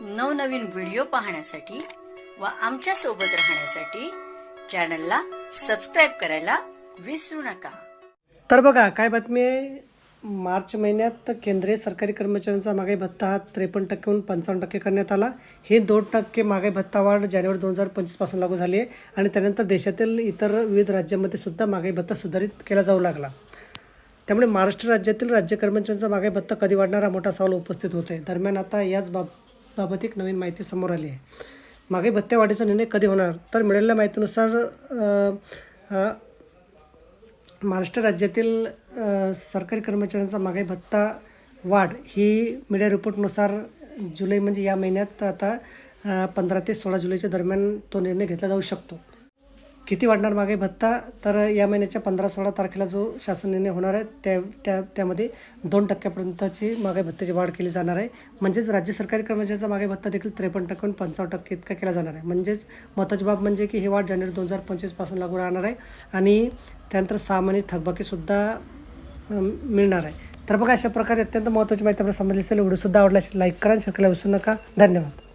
नवनवीन व्हिडिओ पाहण्यासाठी व आमच्यासोबत राहण्यासाठी चॅनलला सबस्क्राईब करायला विसरू नका. तर बघा काय बातमी आहे? मार्च महिन्यात केंद्रीय सरकारी कर्मचाऱ्यांचा महागाई भत्ता हा त्रेपन्न टक्केहून पंचावन्न टक्के करण्यात आला. हे दोन टक्के महागाई भत्ता वाढ जानेवारी दोन हजार पंचवीसपासून लागू झाली आहे आणि त्यानंतर देशातील इतर विविध राज्यांमध्ये सुद्धा महागाई भत्ता सुधारित केला जाऊ लागला. त्यामुळे महाराष्ट्र राज्यातील राज्य कर्मचाऱ्यांचा महागाई भत्ता कधी वाढणार हा मोठा सवाल उपस्थित होत आहे दरम्यान आता याच बाब बाबत एक नवीन माहिती समोर आली आहे. मागे भत्त्या वाढीचा निर्णय कधी होणार? तर मिळालेल्या माहितीनुसार महाराष्ट्र राज्यातील सरकारी कर्मचाऱ्यांचा मागे भत्ता वाढ ही मीडिया रिपोर्टनुसार जुलै म्हणजे या महिन्यात आता पंधरा ते सोळा जुलैच्या दरम्यान तो निर्णय घेतला जाऊ शकतो. किती वाढणार मागे भत्ता? तर या महिन्याच्या पंधरा सोळा तारखेला जो शासन निर्णय होणार आहे त्या त्या त्यामध्ये दोन टक्क्यापर्यंतची मागे भत्त्याची वाढ केली जाणार आहे. म्हणजेच राज्य सरकारी कर्मचाऱ्यांचा मागे भत्ता देखील त्रेपन्न टक्के पंचावन्न टक्के इतका केला जाणार आहे. म्हणजेच महत्त्वाची बाब म्हणजे की ही वाढ जानेवारी दोन हजार पंचवीसपासून लागू राहणार आहे आणि त्यानंतर सहा महिने थकबाकीसुद्धा मिळणार आहे. तर बघा अशा प्रकारे अत्यंत महत्त्वाची माहिती आपल्याला समजली असेल. व्हिडिओसुद्धा आवडला असेल लाईक करा आणि विसरू नका. धन्यवाद.